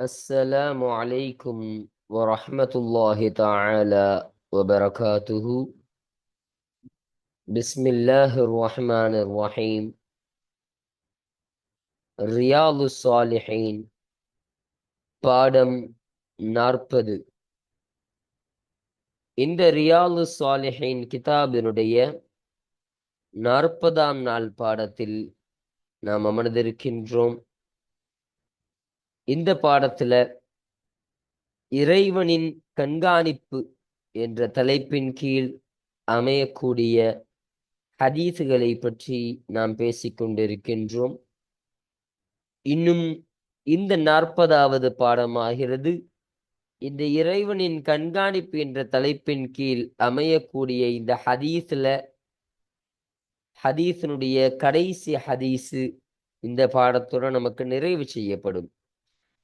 السلام عليكم ورحمة الله تعالى وبركاته بسم الله الرحمن الرحيم رياض الصالحين பாடம் நாற்பது இந்த ரியாலு சாலிஹின் கிதாபினுடைய நாற்பதாம் நாள் பாடத்தில் நாம் அமர்ந்திருக்கின்றோம் இந்த பாடத்துல இறைவனின் கண்காணிப்பு என்ற தலைப்பின் கீழ் அமையக்கூடிய ஹதீசுகளை பற்றி நாம் பேசிக்கொண்டிருக்கின்றோம். இன்னும் இந்த நாற்பதாவது பாடமாகிறது. இந்த இறைவனின் கண்காணிப்பு என்ற தலைப்பின் கீழ் அமையக்கூடிய இந்த ஹதீஸ்ல ஹதீஸினுடைய கடைசி ஹதீஸு இந்த பாடத்துடன் நமக்கு நிறைவு செய்யப்படும்.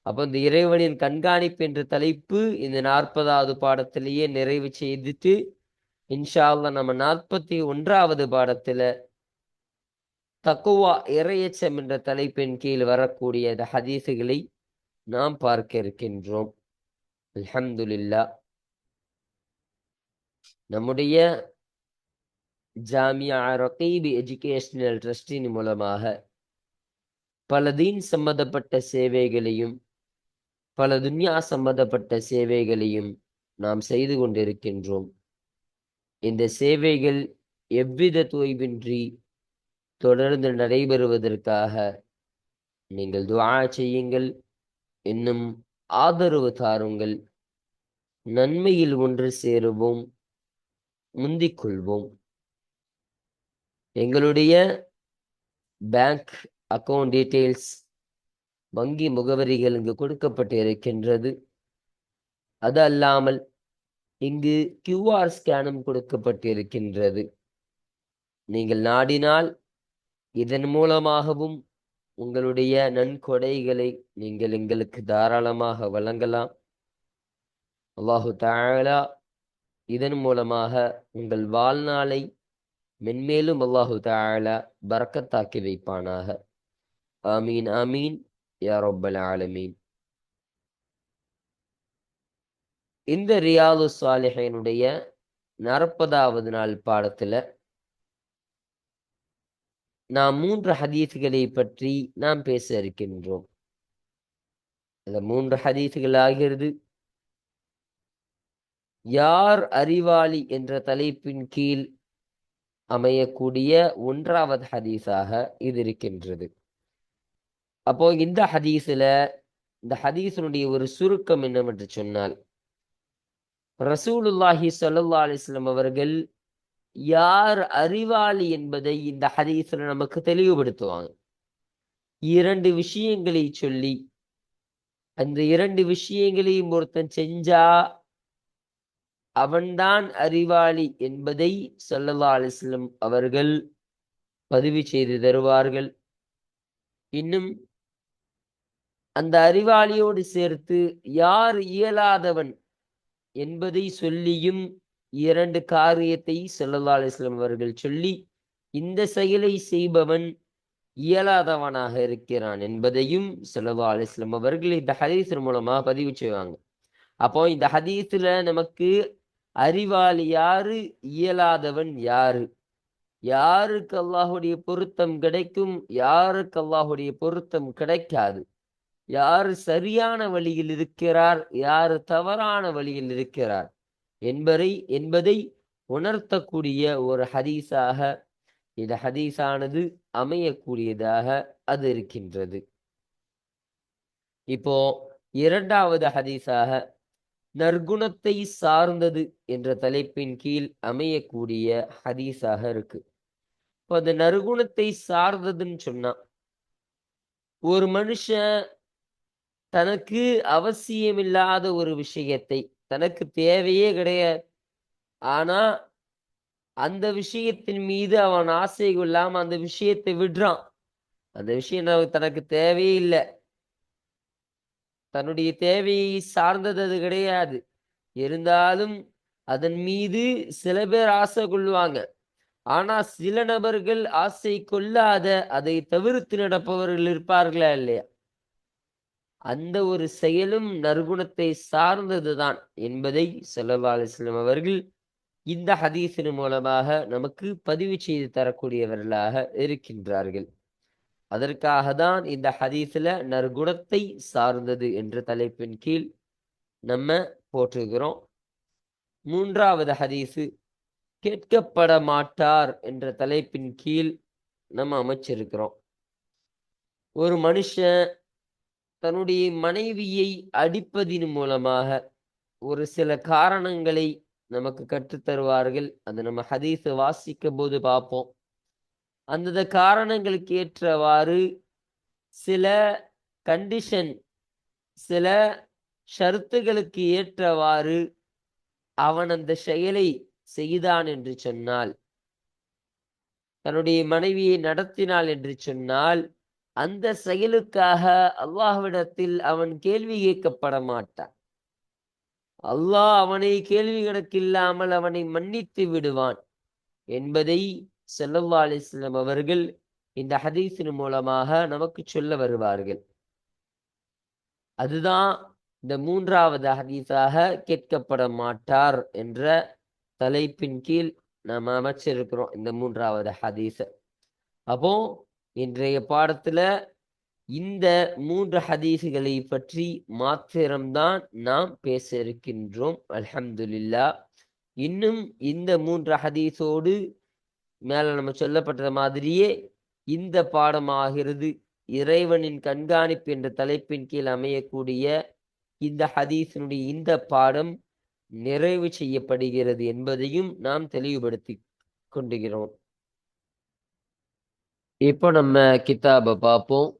அப்போ இந்த இறைவனின் கண்காணிப்பு என்ற தலைப்பு இந்த நாற்பதாவது பாடத்திலேயே நிறைவு செய்துட்டு இன்ஷால்ல நம்ம நாற்பத்தி ஒன்றாவது பாடத்துல தக்குவா இறையச்சம் என்ற தலைப்பின் கீழ் வரக்கூடிய இந்த ஹதீசுகளை நாம் பார்க்க இருக்கின்றோம். அல்ஹம்துலில்லா நம்முடைய ஜாமியா ரகீபி எஜுகேஷனல் ட்ரஸ்டின் மூலமாக பல தீன் சம்பந்தப்பட்ட சேவைகளையும் பல துன்யா சம்பந்தப்பட்ட சேவைகளையும் நாம் செய்து கொண்டிருக்கின்றோம். இந்த சேவைகள் எவ்வித தொய்வின்றி தொடர்ந்து நடைபெறுவதற்காக நீங்கள் துவா செய்யுங்கள் இன்னும் ஆதரவு தாருங்கள் நன்மையில் ஒன்று சேருவோம் முந்திக் கொள்வோம். எங்களுடைய பேங்க் அக்கவுண்ட் டீட்டெயில்ஸ் வங்கி முகவரிகள் இங்கு கொடுக்கப்பட்டு இருக்கின்றது. அது அல்லாமல் இங்கு கியூஆர் ஸ்கேனும் கொடுக்கப்பட்டு இருக்கின்றது. நீங்கள் நாடினால் இதன் மூலமாகவும் உங்களுடைய நன்கொடைகளை நீங்கள் எங்களுக்கு தாராளமாக வழங்கலாம். அல்லாஹு தாழலா இதன் மூலமாக உங்கள் வாழ்நாளை மென்மேலும் அல்லாஹு தாழலா பறக்கத்தாக்கி வைப்பானாக. ஆமீன் ஆமீன். யா ரப்பல் ஆலமீன். இந்த ரியாது சாலிஹினுடைய நாற்பதாவது நாள் பாடத்துல நாம் மூன்று ஹதீஸ்களை பற்றி நாம் பேச இருக்கின்றோம். அந்த மூன்று ஹதீஸ்கள் ஆகிறது யார் அறிவாளி என்ற தலைப்பின் கீழ் அமையக்கூடிய ஒன்றாவது ஹதீஸாக இது இருக்கின்றது. அப்போ இந்த ஹதீஸில் இந்த ஹதீஸினுடைய ஒரு சுருக்கம் என்னவென்று சொன்னால் ரசூலுல்லாஹி ஸல்லல்லாஹு அலிஸ்லாம் அவர்கள் யார் அறிவாளி என்பதை இந்த ஹதீஸில் நமக்கு தெளிவுபடுத்துவாங்க. இரண்டு விஷயங்களை சொல்லி அந்த இரண்டு விஷயங்களையும் ஒருத்தன் செஞ்சா அவன்தான் அறிவாளி என்பதை ஸல்லல்லாஹு அலிஸ்லம் அவர்கள் பதிவு செய்து தருவார்கள். இன்னும் அந்த அறிவாளியோடு சேர்த்து யார் இயலாதவன் என்பதை சொல்லியும் இரண்டு காரியத்தை ஸல்லல்லாஹு அலைஹி அவர்கள் சொல்லி இந்த செயலை செய்பவன் இயலாதவனாக இருக்கிறான் என்பதையும் ஸல்லல்லாஹு அலைஹி அவர்கள் இந்த ஹதீஸ் மூலமாக பதிவு செய்வாங்க. அப்போ இந்த ஹதீஸில் நமக்கு அறிவாளி யாரு இயலாதவன் யாரு? யாருக்கு அல்லாஹுடைய பொருத்தம் கிடைக்கும் யாருக்கு அல்லாஹுடைய பொருத்தம் கிடைக்காது? யார் சரியான வழியில் இருக்கிறார் யார் தவறான வழியில் இருக்கிறார் என்பதை என்பதை உணர்த்தக்கூடிய ஒரு ஹதீஸாக இந்த ஹதீஸானது அமையக்கூடியதாக அது இருக்கின்றது. இப்போ இரண்டாவது ஹதீஸாக நற்குணத்தை சார்ந்தது என்ற தலைப்பின் கீழ் அமையக்கூடிய ஹதீஸாக இருக்கு. இப்போ அந்த நற்குணத்தை சார்ந்ததுன்னு சொன்னா ஒரு மனுஷன் தனக்கு அவசியமில்லாத ஒரு விஷயத்தை தனக்கு தேவையே கிடையாது. ஆனா அந்த விஷயத்தின் மீது அவன் ஆசை கொள்ளாம அந்த விஷயத்தை விடுறான். அந்த விஷயம் தனக்கு தேவையே இல்லை. தன்னுடைய தேவையை சார்ந்தது அது கிடையாது. இருந்தாலும் அதன் மீது சில பேர் ஆசை கொள்வாங்க. ஆனா சில நபர்கள் ஆசை கொள்ளாத அதை தவிர்த்து நடப்பவர்கள் இருப்பார்களா இல்லையா? அந்த ஒரு செயலும் நற்குணத்தை சார்ந்ததுதான் என்பதை ஸல்லல்லாஹு அலைஹி அவர்கள் இந்த ஹதீஸின் மூலமாக நமக்கு பதிவு செய்து தரக்கூடியவர்களாக இருக்கின்றார்கள். அதற்காக தான் இந்த ஹதீஸில் நற்குணத்தை சார்ந்தது என்ற தலைப்பின் கீழ் நம்ம போற்றுகிறோம். மூன்றாவது ஹதீஸு கேட்கப்பட மாட்டார் என்ற தலைப்பின் கீழ் நம்ம அமைச்சிருக்கிறோம். ஒரு மனுஷன் தன்னுடைய மனைவியை அடிப்பதின் மூலமாக ஒரு சில காரணங்களை நமக்கு கற்றுத்தருவார்கள் அந்த நம்ம ஹதீஸை வாசிக்கும் போது பார்ப்போம். அந்தந்த காரணங்களுக்கு ஏற்றவாறு சில கண்டிஷன் சில ஷருத்துகளுக்கு ஏற்றவாறு அவன் அந்த செயலை செய்தான் என்று சொன்னால் தன்னுடைய மனைவியை நடத்தினாள் என்று சொன்னால் அந்த செயலுக்காக அல்லாஹ்விடத்தில் அவன் கேள்வி கேட்கப்பட மாட்டான். அல்லாஹ் அவனை கேள்வி கணக்கில்லாமல் அவனை மன்னித்து விடுவான் என்பதை ஸல்லல்லாஹு அலைஹி அவர்கள் இந்த ஹதீஸின் மூலமாக நமக்கு சொல்ல வருவார்கள். அதுதான் இந்த மூன்றாவது ஹதீஸாக கேட்கப்பட மாட்டார் என்ற தலைப்பின் கீழ் நாம் அமைச்சிருக்கிறோம் இந்த மூன்றாவது ஹதீஸ. அப்போ இன்றைய பாடத்துல இந்த மூன்று ஹதீஸுகளை பற்றி மாத்திரம்தான் நாம் பேச இருக்கின்றோம். அல்ஹம்துல்லா இன்னும் இந்த மூன்று ஹதீஸோடு மேல நம்ம சொல்லப்பட்ட மாதிரியே இந்த பாடமாகிறது. இறைவனின் கண்காணிப்பு என்ற தலைப்பின் கீழ் அமையக்கூடிய இந்த ஹதீஸினுடைய இந்த பாடம் நிறைவு செய்யப்படுகிறது என்பதையும் நாம் தெளிவுபடுத்தி கொண்டுகிறோம். இப்போ நம்ம கிதாபை பார்ப்போம்.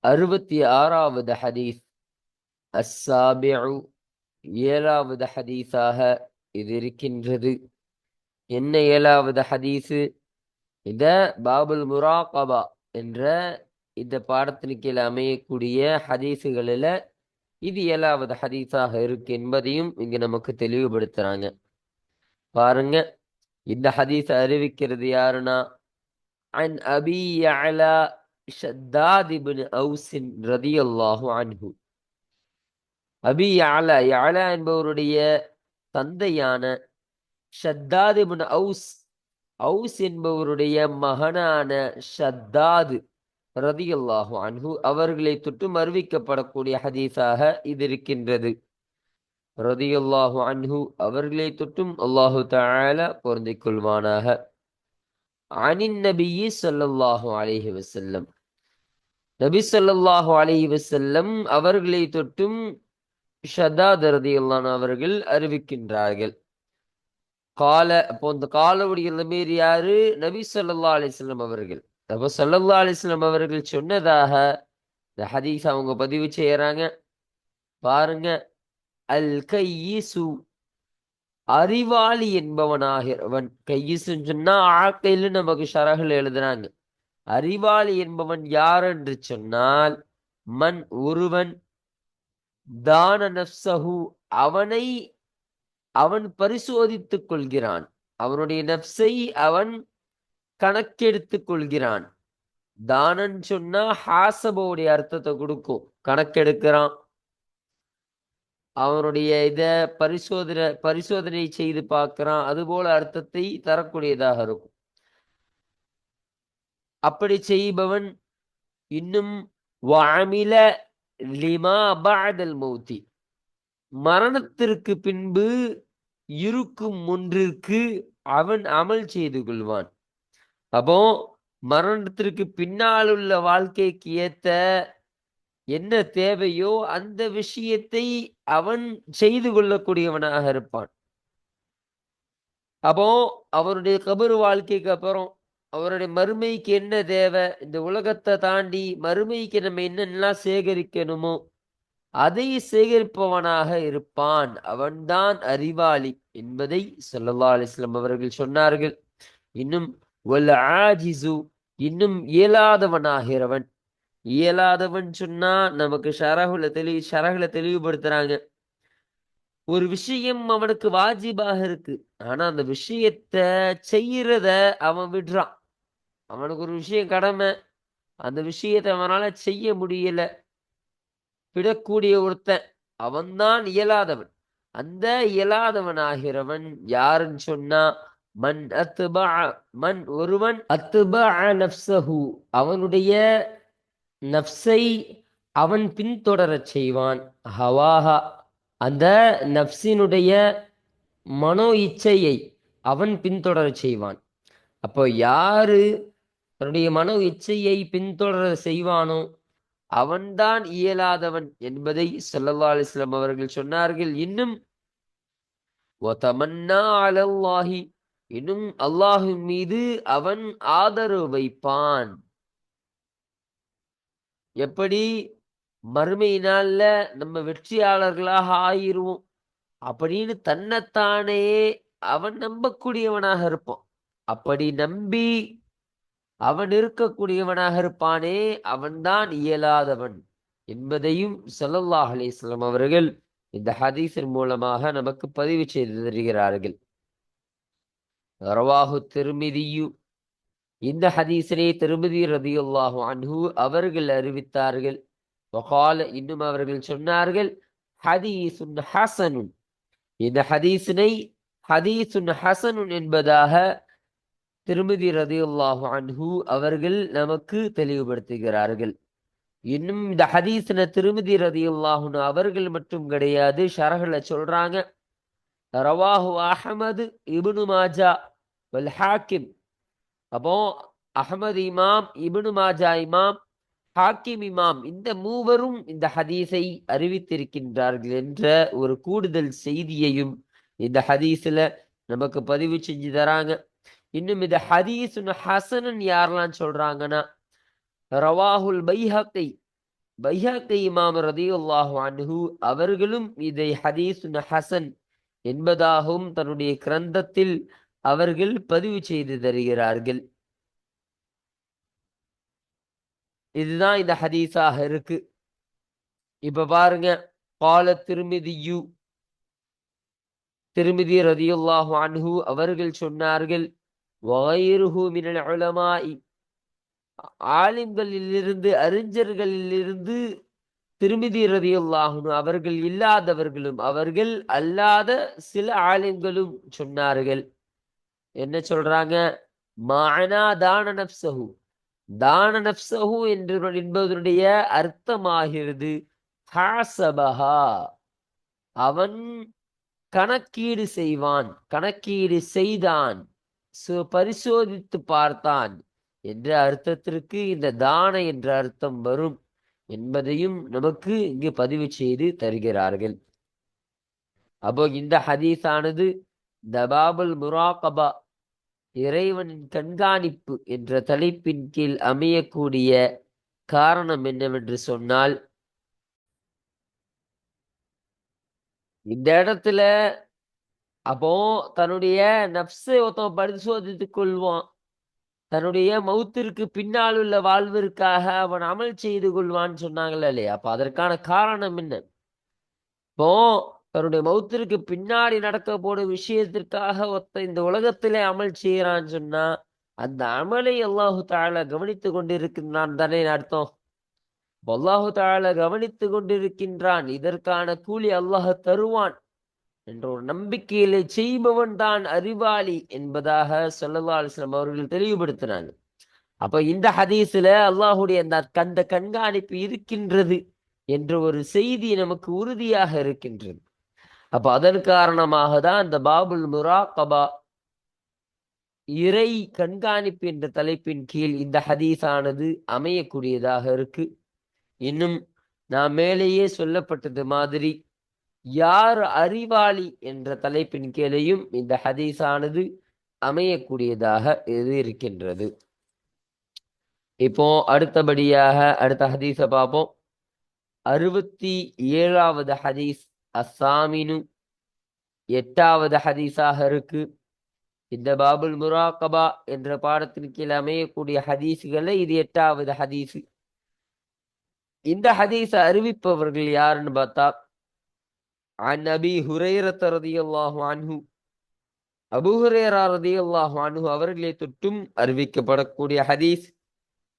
அறுபத்தி ஆறாவது ஹதீஸ். அஸ்ஸாபிஉ. ஏழாவது ஹதீஸாக இது இருக்கின்றது. என்ன ஏழாவது ஹதீஸு? இத பாபுல் முராகபா என்ற இந்த பாடத்தின் கீழே அமையக்கூடிய ஹதீஸுகளில் இது ஏழாவது ஹதீஸாக இருக்கு என்பதையும் இங்கு நமக்கு தெளிவுபடுத்துறாங்க. பாருங்க இந்த ஹதீஸ் அறிவிக்கிறது யாருன்னா عن أبي يعلى شداد بن أوس رضي الله عنه அபி யாலா யாலா என்பவருடைய தந்தையான ஷத்தாத் இப்னு அவுஸ் அவுஸ் என்பவருடைய மகனான ஷத்தாது ரதியல்லாஹு அன்ஹு அவர்களை தொட்டும் அறிவிக்கப்படக்கூடிய ஹதீஸாக இது இருக்கின்றது ரதியல்லாஹு அன்ஹு அவர்களை தொட்டும் அல்லாஹு தஆலா பொருந்திக் கொள்வானாக அனின் நபியி சொல்லல்லாஹு அலிஹி வசல்லம் நபி ஸல்லல்லாஹு அலிஹி வசல்லம் அவர்களை தொட்டும் ஷதாத் ரதியல்லாஹு அவர்கள் அறிவிக்கின்றார்கள். கால அப்போ இந்த காலவுடைய நிலைமையர் யாரு? நபி சொல்லல்லா அலைஹி அவர்கள். அப்போ சொல்லல்லா அலைஹி அவர்கள் சொன்னதாக இந்த ஹதீஸ் அவங்க பதிவு செய்யறாங்க பாருங்க. அல் கையீசு அறிவாளி என்பவனாகிறவன் கையிசுன்னு சொன்னா ஆழ்க்கையில நமக்கு ஷரகுல எழுதுறாங்க. அறிவாளி என்பவன் யார் என்று சொன்னால் மண் ஒருவன் தான நப்சஹு அவனை அவன் பரிசோதித்துக் கொள்கிறான். அவனுடைய நப்சை அவன் கணக்கெடுத்துக் கொள்கிறான். தானன் சொன்னா ஹாசபோடைய அர்த்தத்தை கொடுக்கும். கணக்கெடுக்கிறான். அவனுடைய இதை பரிசோதனை பரிசோதனை செய்து பார்க்கிறான். அதுபோல அர்த்தத்தை தரக்கூடியதாக இருக்கும். அப்படி செய்பவன் இன்னும் வாமில லிமா பாதல் மௌத்தி. மரணத்திற்கு பின்பு இருக்கும் ஒன்றிற்கு அவன் அமல் செய்து கொள்வான். அப்போ மரணத்திற்கு பின்னால் உள்ள வாழ்க்கைக்கு ஏத்த என்ன தேவையோ அந்த விஷயத்தை அவன் செய்து கொள்ளக்கூடியவனாக இருப்பான். அப்போ அவருடைய கபரு வாழ்க்கைக்கு அப்புறம் அவருடைய மறுமைக்கு என்ன தேவை? இந்த உலகத்தை தாண்டி மறுமைக்கு நம்ம என்னென்னலாம் சேகரிக்கணுமோ அதை சேகரிப்பவனாக இருப்பான். அவன்தான் அறிவாளி என்பதை ஸல்லல்லாஹு அலிஸ்லாம் அவர்கள் சொன்னார்கள். இன்னும் இன்னும் இயலாதவனாகிறவன். இயலாதவன் சொன்னா நமக்கு ஷரகுல தெளி ஷரகுல தெளிவுபடுத்துறாங்க. ஒரு விஷயம் அவனுக்கு வாஜிபாக இருக்கு. ஆனா அந்த விஷயத்த செய்யறத அவன் விடுறான். அவனுக்கு ஒரு விஷயம் கடமை. அந்த விஷயத்தை அவனால செய்ய முடியல. விடக்கூடிய ஒருத்தன். அவன்தான் இயலாதவன். அந்த இயலாதவன் ஆகிறவன் யாருன்னு சொன்னா மண் அத்துபா மண் ஒருவன் அத்துபா நப்சஹு அவனுடைய நப்சை அவன் பின்தொடரச் செய்வான். ஹவாஹா. அந்த நஃப்ஸினுடைய மனோ இச்சையை அவன் பின்தொடரச் செய்வான். அப்போ யாரு தன்னுடைய மனோ இச்சையை பின்தொடர செய்வானோ? அவன்தான் இயலாதவன் என்பதை சல்லல்லா அலிஸ்லாம் அவர்கள் சொன்னார்கள். இன்னும் இன்னும் அல்லாஹின் மீது அவன் ஆதரவு வைப்பான். எப்படி மறுமையினால நம்ம வெற்றியாளர்களாக ஆயிருவோம் அப்படின்னு தன்னைத்தானே அவன் நம்பக்கூடியவனாக இருப்பான். அப்படி நம்பி அவன் இருக்கக்கூடியவனாக இருப்பானே அவன்தான் இயலாதவன் என்பதையும் சல்லல்லாஹ் அலிஸ்லாம் அவர்கள் இந்த ஹதீஸின் மூலமாக நமக்கு பதிவு செய்து தருகிறார்கள். ரவாஹு திருமிதியு இந்த ஹதீஸிலே திருமதி ரதியுல்லாஹு அன்ஹு அவர்கள் அறிவித்தார்கள். வகால இன்னும் அவர்கள் சொன்னார்கள் ஹதீசுன் ஹசனுன். இந்த ஹதீஸினை ஹதீசுன் ஹசனுன் என்பதாக திருமதி ரதியுல்லாஹு அன்ஹு அவர்கள் நமக்கு தெளிவுபடுத்துகிறார்கள். இன்னும் இந்த ஹதீஸ்ன திருமதி ரதியுல்லாஹுன்னு அவர்கள் மட்டும் கிடையாது ஷரஹில் சொல்றாங்க ரவாஹு அஹமது இபுனு மாஜா வல் ஹாக்கிம். அப்போ அஹமது இமாம் இபுனு மாஜா இமாம் ஹாக்கிம் இமாம் இந்த மூவரும் இந்த ஹதீஸை அறிவித்திருக்கின்றார்கள் என்ற ஒரு கூடுதல் செய்தியையும் இந்த ஹதீஸ்ல நமக்கு பதிவு செஞ்சு தராங்க. இன்னும் இந்த ஹதீசுன் ஹசனன் யாரெல்லாம் சொல்றாங்கன்னா ரவாஹுல் பைஹக்கை பைஹக்கை இமாம் ரதியுல்லாஹு அன்ஹு அவர்களும் இதை ஹதீசுன் ஹசன் என்பதாகவும் தன்னுடைய கிரந்தத்தில் அவர்கள் பதிவு செய்து தருகிறார்கள். இதுதான் இந்த ஹதீஸாக இருக்கு. இப்ப பாருங்க கால திருமிதியு திருமிதி ரதியுல்லாஹு அன்ஹு அவர்கள் சொன்னார்கள் ஆலிம்களிலிருந்து அறிஞர்களிலிருந்து திருமிதி ரதியுல்லாஹுனு அவர்கள் இல்லாதவர்களும் அவர்கள் அல்லாத சில ஆலிம்களும் சொன்னார்கள். என்ன சொல்றாங்க? மானா தான நப்சஹு. தான நப்சஹு என்று என்பதனுடைய அர்த்தமாகிறது. ஹாசபஹா அவன் கணக்கீடு செய்வான். கணக்கீடு செய்தான். பரிசோதித்து பார்த்தான் என்ற அர்த்தத்திற்கு இந்த தான என்ற அர்த்தம் வரும் என்பதையும் நமக்கு இங்கு பதிவு செய்து தருகிறார்கள். அப்போ இந்த ஹதீஸானது தபாபுல் முராகபா இறைவனின் கண்காணிப்பு என்ற தலைப்பின் கீழ் அமையக்கூடிய காரணம் என்னவென்று சொன்னால் இந்த இடத்துல அப்போ தன்னுடைய நப்சை ஒருத்தன் பரிசோதித்துக் கொள்வான். தன்னுடைய மௌத்திற்கு பின்னால் உள்ள வாழ்விற்காக அவன் அமல் செய்து கொள்வான்னு சொன்னாங்களே இல்லையா? அப்ப அதற்கான காரணம் என்ன? இப்போ தன்னுடைய மௌத்திற்கு பின்னாடி நடக்க போடும் விஷயத்திற்காக ஒத்த இந்த உலகத்திலே அமல் செய்கிறான்னு சொன்னா அந்த அமலை அல்லாஹு தாழ கவனித்து கொண்டிருக்கின்றான் தானே அர்த்தம்? அல்லாஹு தாழ கவனித்து கொண்டிருக்கின்றான் இதற்கான கூலி அல்லாஹ் தருவான் என்ற ஒரு நம்பிக்கையிலே செய்பவன் தான் அறிவாளி என்பதாக சொல்லலாஸ்லம் அவர்கள் தெளிவுபடுத்தினாங்க. அப்ப இந்த ஹதீஸ்ல அல்லாஹுடைய அந்த அந்த கண்காணிப்பு இருக்கின்றது என்ற ஒரு செய்தி நமக்கு உறுதியாக இருக்கின்றது. அப்ப அதன் காரணமாக தான் அந்த பாபுல் முராக்கபா இறை கண்காணிப்பு என்ற தலைப்பின் கீழ் இந்த ஹதீஸானது அமையக்கூடியதாக இருக்கு. இன்னும் நான் மேலேயே சொல்லப்பட்டது மாதிரி யார் அறிவாளி என்ற தலைப்பின் கீழையும் இந்த ஹதீஸானது அமையக்கூடியதாக இது இருக்கின்றது. இப்போ அடுத்தபடியாக அடுத்த ஹதீஸை பார்ப்போம். அறுபத்தி ஏழாவது ஹதீஸ். அஸ்ஸாமினு எட்டாவது ஹதீஸாக இருக்கு இந்த பாபுல் முராகபா என்ற பாடத்தின் கீழ் அமையக்கூடிய ஹதீஸுகள்ல இது எட்டாவது ஹதீஸ் இந்த ஹதீஸை அறிவிப்பவர்கள் யாருன்னு பார்த்தா عن أبي هريرة رضي الله عنه அபு ஹுரேரா ரதியல்லாஹு அன்ஹு அவர்களை தொட்டும் அறிவிக்கப்படக்கூடிய ஹதீஸ்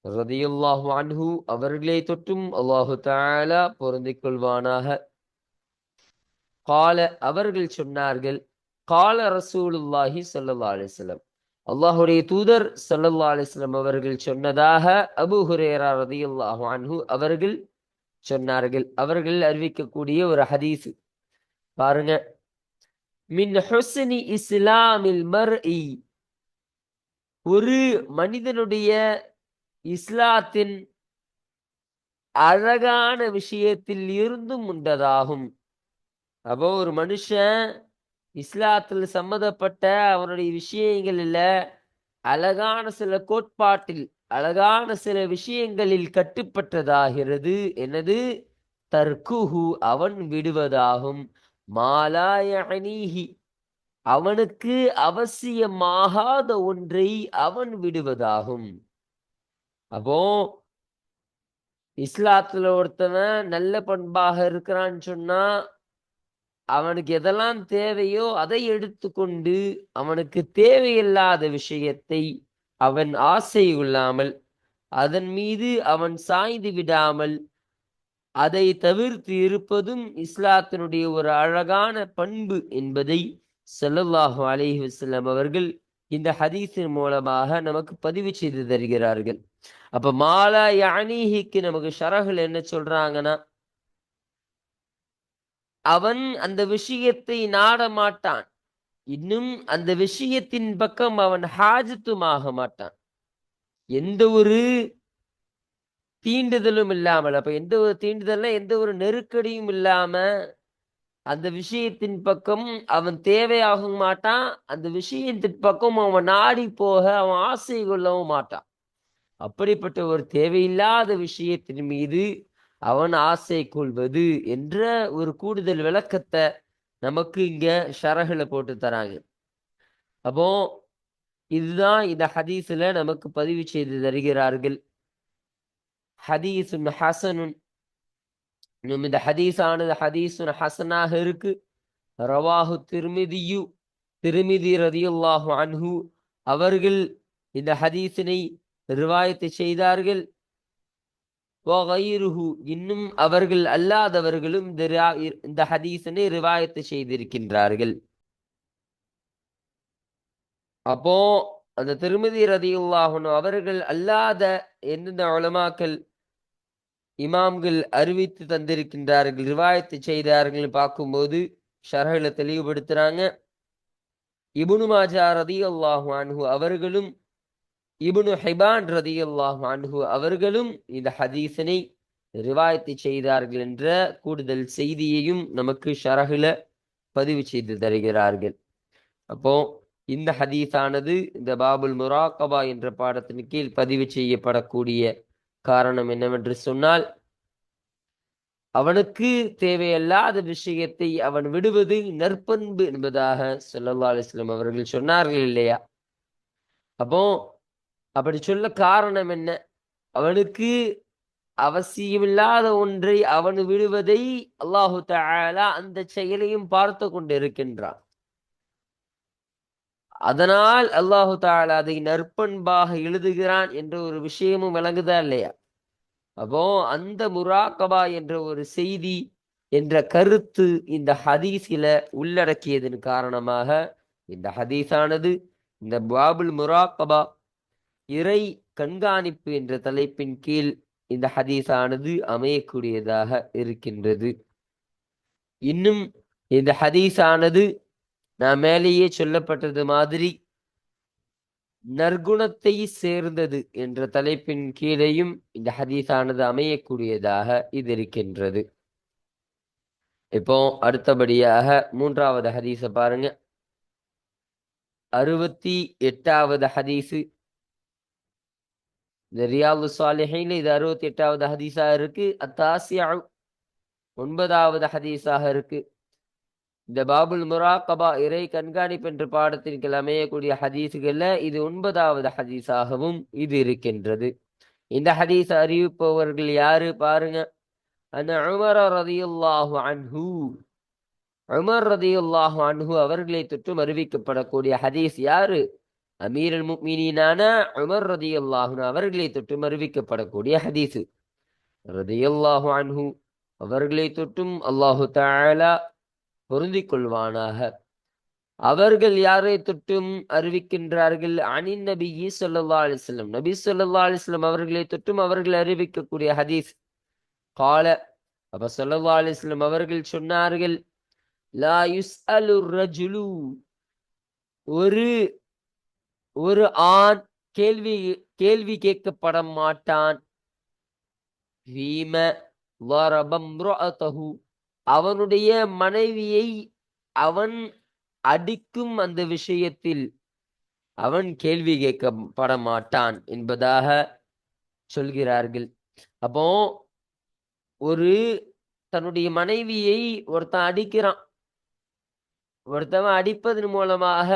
ரதியுல்லாஹு அன்ஹு அவர்களை தொற்றும் அல்லாஹு தஆலா பொருந்திக் கொள்வானாக கால அவர்கள் சொன்னார்கள் கால ரசூலுல்லாஹி சல்லா அலிஸ்லம் அல்லாஹுடைய தூதர் ஸல்லல்லாஹு அலிஸ்லம் அவர்கள் சொன்னதாக அபு ஹுரேரா ரதியுல்லாஹு அவர்கள் சொன்னார்கள் அவர்கள் அறிவிக்கக்கூடிய ஒரு ஹதீஸ் பாருங்க மின் ஹுஸ்னி இஸ்லாமில் மர்இ ஒரு மனிதனுடைய இஸ்லாத்தின் அழகான விஷயத்தில் இருந்தும் உண்டதாகும் அப்போ ஒரு மனுஷன் இஸ்லாத்தில் சம்மந்தப்பட்ட அவனுடைய விஷயங்களில் அழகான சில கோட்பாட்டில் அழகான சில விஷயங்களில் கட்டுப்பட்டதாகிறது. எனது தர்குஹு அவன் விடுவதாகும். மாலாயணிஹி அவனுக்கு அவசியமாகாத ஒன்றை அவன் விடுவதாகும். அப்போ இஸ்லாத்துல ஒருத்தவன் நல்ல பண்பாக இருக்கிறான்னு சொன்னா அவனுக்கு எதெல்லாம் தேவையோ அதை எடுத்துக்கொண்டு அவனுக்கு தேவையில்லாத விஷயத்தை அவன் ஆசை கொள்ளாமல் அதன் மீது அவன் சாய்ந்து விடாமல் அதை தவிர்த்து இருப்பதும் இஸ்லாத்தினுடைய ஒரு அழகான பண்பு என்பதை செல்லல்லாஹு அலைஹி வஸ்லம் அவர்கள் இந்த ஹதீஸின் மூலமாக நமக்கு பதிவு செய்து தருகிறார்கள். அப்ப மாலா யானீஹிக்கு நமக்கு ஷரகுல் என்ன சொல்றாங்கன்னா அவன் அந்த விஷயத்தை நாட மாட்டான் இன்னும் அந்த விஷயத்தின் பக்கம் அவன் ஹாஜத்துமாக மாட்டான். எந்த ஒரு தீண்டுதலும் இல்லாமல் அப்ப எந்த ஒரு தீண்டுதல்னா எந்த ஒரு நெருக்கடியும் இல்லாம அந்த விஷயத்தின் பக்கம் அவன் தேவையாக மாட்டான் அந்த விஷயத்தின் பக்கம் அவன் நாடி போக அவன் ஆசை கொள்ளவும் மாட்டான். அப்படிப்பட்ட ஒரு தேவையில்லாத விஷயத்தின் மீது அவன் ஆசை கொள்வது என்ற ஒரு கூடுதல் விளக்கத்தை நமக்கு இங்க ஷரகுல போட்டு தராங்க. அப்போ இதுதான் இந்த ஹதீஸ்ல நமக்கு பதிவு செய்து தருகிறார்கள். ஹதீசுன் ஹசனுன் இந்த இந்த ஹதீஸானது ஹதீசுன் ஹசனாக இருக்கு. ரவாஹு திருமிதியு திருமிதி ரதியுல்லாஹு அன்ஹு அவர்கள் இந்த ஹதீஸினை ரிவாயத்து செய்தார்கள். இன்னும் அவர்கள் அல்லாதவர்களும் இந்த ஹதீஸனை இந்த ரிவாயத்து செய்திருக்கின்றார்கள். அப்போ அந்த திருமதி ரதியுல்லாஹுனு அவர்கள் அல்லாத எந்தெந்த உலமாக்கள் இமாம்கள் அறிவித்து தந்திருக்கின்றார்கள் ரிவாயத்து செய்தார்கள் பார்க்கும்போது ஷர்களை தெளிவுபடுத்துறாங்க. இப்னு மாஜா ரதியுல்லாஹு அன்ஹு அவர்களும் இபுனு ஹைபான் ரதி அல்லாஹ் அன்ஹு அவர்களும் இந்த ஹதீஸனை ரிவாயத்தை செய்தார்கள் என்ற கூடுதல் செய்தியையும் நமக்கு ஷரகுல பதிவு செய்து தருகிறார்கள். அப்போ இந்த ஹதீஸானது இந்த பாபுல் முராக்கபா என்ற பாடத்தின் கீழ் பதிவு செய்யப்படக்கூடிய காரணம் என்னவென்று சொன்னால் அவனுக்கு தேவையல்லாத விஷயத்தை அவன் விடுவது நற்பண்பு என்பதாக சொல்லல்லா அலிஸ்லாம் அவர்கள் சொன்னார்கள் இல்லையா? அப்போ அப்படி சொல்ல காரணம் என்ன? அவனுக்கு அவசியமில்லாத ஒன்றை அவன் விடுவதை அல்லாஹு தாலா அந்த செயலையும் பார்த்து கொண்டிருக்கின்றான். அதனால் அல்லாஹு தாலா அதை நற்பண்பாக எழுதுகிறான் என்ற ஒரு விஷயமும் விளங்குதா இல்லையா? அப்போ அந்த முராக்கபா என்ற ஒரு செய்தி என்ற கருத்து இந்த ஹதீஸில உள்ளடக்கியதன் காரணமாக இந்த ஹதீஸானது இந்த பாபுல் முராக்கபா இறை கண்காணிப்பு என்ற தலைப்பின் கீழ் இந்த ஹதீஸானது அமையக்கூடியதாக இருக்கின்றது. இன்னும் இந்த ஹதீஸானது நான் மேலேயே சொல்லப்பட்டது மாதிரி நற்குணத்தை சேர்ந்தது என்ற தலைப்பின் கீழேயும் இந்த ஹதீஸானது அமையக்கூடியதாக இது இருக்கின்றது. இப்போ அடுத்தபடியாக மூன்றாவது ஹதீஸை பாருங்க. அறுபத்தி எட்டாவது ஹதீஸு இந்த ரியாது சாலிஹைன்ல இது அறுபத்தி எட்டாவது ஹதீஸா இருக்கு. அத்தாசியா ஒன்பதாவது ஹதீஸாக இருக்கு. இந்த பாபுல் முராக்கபா இறை கண்காணிப்பு என்ற பாடத்தின் கீழ் அமையக்கூடிய ஹதீஸுகள்ல இது ஒன்பதாவது ஹதீஸாகவும் இது இருக்கின்றது. இந்த ஹதீஸ் அறிவிப்பவர்கள் யாரு பாருங்க. அந்த உமர ரதியுல்லாஹு அன்ஹு. உமர் ரதியுல்லாஹு அன்ஹு அவர்களை தொற்றும் அறிவிக்கப்படக்கூடிய ஹதீஸ் யாரு? அமீரல் முக்மீனான உமர் ரதியல்லாஹு அவர்களை தொட்டும் அறிவிக்கப்படக்கூடிய ஹதீஸு. ரதியல்லாஹு அன்ஹு அவர்களை தொட்டும் அல்லாஹு தாலா பொருந்திக் கொள்வானாக அவர்கள் யாரை தொட்டும் அறிவிக்கின்றார்கள்? அனின் நபி ஸல்லல்லாஹு அலிஸ்லம் நபி ஸல்லல்லாஹு அலிஸ்லம் அவர்களை தொட்டும் அவர்கள் அறிவிக்கக்கூடிய ஹதீஸ். கால அப்ப ஸல்லல்லாஹு அலிஸ்லம் அவர்கள் சொன்னார்கள் லா யுஸ்அலு ரஜுலு. ஒரு ஒரு ஆண் கேள்வி கேள்வி கேட்கப்பட மாட்டான் வீம அவனுடைய மனைவியை அவன் அடிக்கும் அந்த விஷயத்தில் அவன் கேள்வி கேட்கப்பட மாட்டான் என்பதாக சொல்கிறார்கள். அப்போ ஒரு தன்னுடைய மனைவியை ஒருத்தன் அடிக்கிறான். ஒருத்தவன் அடிப்பதன் மூலமாக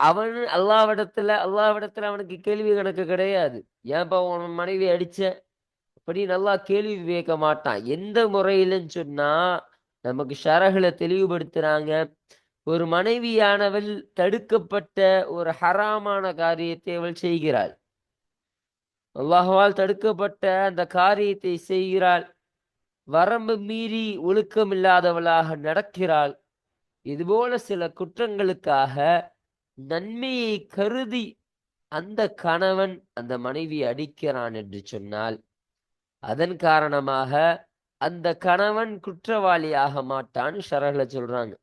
அவன் அல்லாவிடத்துல அல்லாவிடத்துல அவனுக்கு கேள்வி கணக்கு கிடையாது. ஏன்பா உன் மனைவி அடிச்ச? அப்படி நல்லா கேள்வி கேட்க மாட்டான். எந்த முறையிலன்னு சொன்னா நமக்கு ஷரகுல தெளிவுபடுத்துறாங்க. ஒரு மனைவியானவள் தடுக்கப்பட்ட ஒரு ஹராமான காரியத்தை அவள் செய்கிறாள். அல்லாஹால் தடுக்கப்பட்ட அந்த காரியத்தை செய்கிறாள். வரம்பு மீறி ஒழுக்கம் இல்லாதவளாக நடக்கிறாள். இதுபோல சில குற்றங்களுக்காக நன்மையை கருதி அந்த கணவன் அந்த மனைவி அடிக்கிறான் என்று சொன்னால் அதன் காரணமாக அந்த கணவன் குற்றவாளி ஆக மாட்டான்னு ஷரஹ்ல சொல்றாங்க.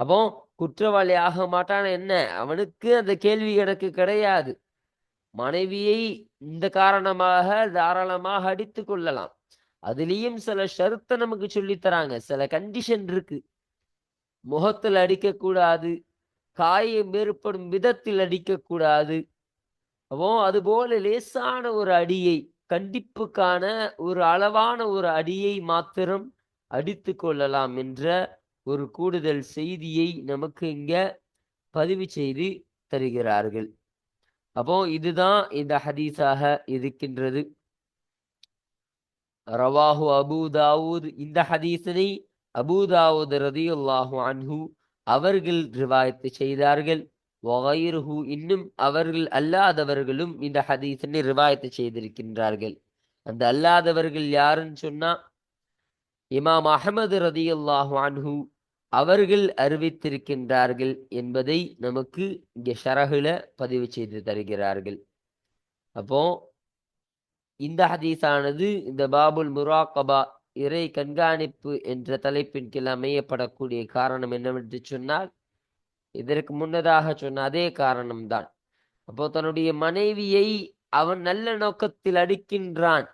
அப்போ குற்றவாளி ஆக மாட்டான் என்ன? அவனுக்கு அந்த கேள்வி கணக்கு கிடையாது. மனைவியை இந்த காரணமாக தாராளமாக அடித்து கொள்ளலாம். அதுலேயும் சில ஷருத்தை நமக்கு சொல்லித் தராங்க. சில கண்டிஷன் இருக்கு. முகத்தில் அடிக்கக்கூடாது காயம் ஏற்படும் விதத்தில் அடிக்கக்கூடாது. அப்போ அதுபோல லேசான ஒரு அடியை கண்டிப்புக்கான ஒரு அளவான ஒரு அடியை மாத்திரம் அடித்து கொள்ளலாம் என்ற ஒரு கூடுதல் செய்தியை நமக்கு இங்க பதிவு செய்து தருகிறார்கள். அப்போ இதுதான் இந்த ஹதீஸாக இருக்கின்றது. ரவாஹு அபூ தாவூத் இந்த ஹதீஸனை அபு தாவூத் ரதியுல்லாஹு அன்ஹு அவர்கள் ரிவாயத்து செய்தார்கள். ஒகைருஹு இன்னும் அவர்கள் அல்லாதவர்களும் இந்த ஹதீஸனை ரிவாயத்து செய்திருக்கின்றார்கள். அந்த அல்லாதவர்கள் யாருன்னு சொன்னா இமாம் அஹமது ரதியுல்லாஹு அன்ஹு அவர்கள் அறிவித்திருக்கின்றார்கள் என்பதை நமக்கு இங்கே ஷரகுல பதிவு செய்து தருகிறார்கள். அப்போ இந்த ஹதீஸானது இந்த பாபுல் முராக்கபா இறை கண்காணிப்பு என்ற தலைப்பின் கீழ் அமையப்படக்கூடிய காரணம் என்னவென்று சொன்னால் இதற்கு முன்னதாக சொன்ன அதே காரணம்தான். அப்போ தன்னுடைய மனைவியை அவன் நல்ல நோக்கத்தில் அடிக்கின்றான்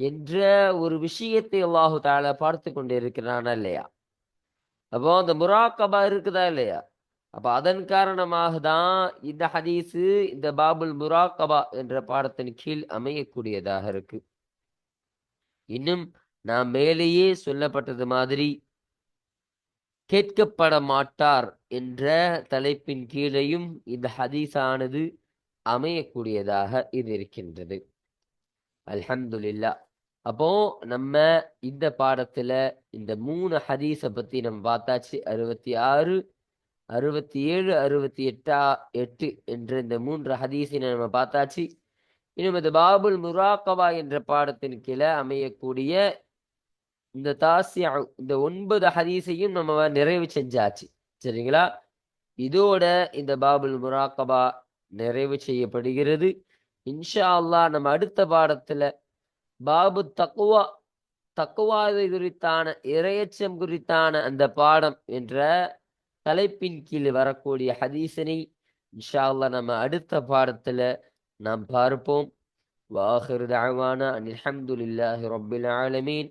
என்ற ஒரு விஷயத்தை அல்லாஹு தாள பார்த்து கொண்டு இருக்கிறானா இல்லையா? அப்போ அந்த முராக்கபா இருக்குதா இல்லையா? அப்ப அதன் காரணமாக தான் இந்த ஹதீஸு இந்த பாபுல் முராக்கபா என்ற பாடத்தின் கீழ் அமையக்கூடியதாக இருக்கு. இன்னும் நாம் மேலேயே சொல்லப்பட்டது மாதிரி கேட்கப்பட மாட்டார் என்ற தலைப்பின் கீழையும் இந்த ஹதீஸானது அமையக்கூடியதாக இது இருக்கின்றது. அல்ஹம்துலில்லா அப்போ நம்ம இந்த பாடத்துல இந்த மூணு ஹதீஸை பத்தி நம்ம பார்த்தாச்சு. அறுபத்தி ஆறு அறுபத்தி ஏழு அறுபத்தி எட்டா எட்டு என்ற இந்த மூன்று ஹதீஸினை நம்ம பார்த்தாச்சு. இன்னும் இந்த பாபுல் முராக்கபா என்ற பாடத்தின் கீழே அமையக்கூடிய இந்த தாசிய இந்த ஒன்பது ஹதீஸையும் நம்ம நிறைவு செஞ்சாச்சு. சரிங்களா? இதோட இந்த பாபுல் முராக்கபா நிறைவு செய்யப்படுகிறது. இன்ஷா அல்லா நம்ம அடுத்த பாடத்துல பாபு தக்குவா தக்குவாதை குறித்தான இரையச்சம் குறித்தான அந்த பாடம் என்ற தலைப்பின் கீழ் வரக்கூடிய ஹதீசனை இன்ஷா அல்லா நம்ம அடுத்த பாடத்துல நாம் பார்ப்போம். வாஹிரு தாவானா அனில்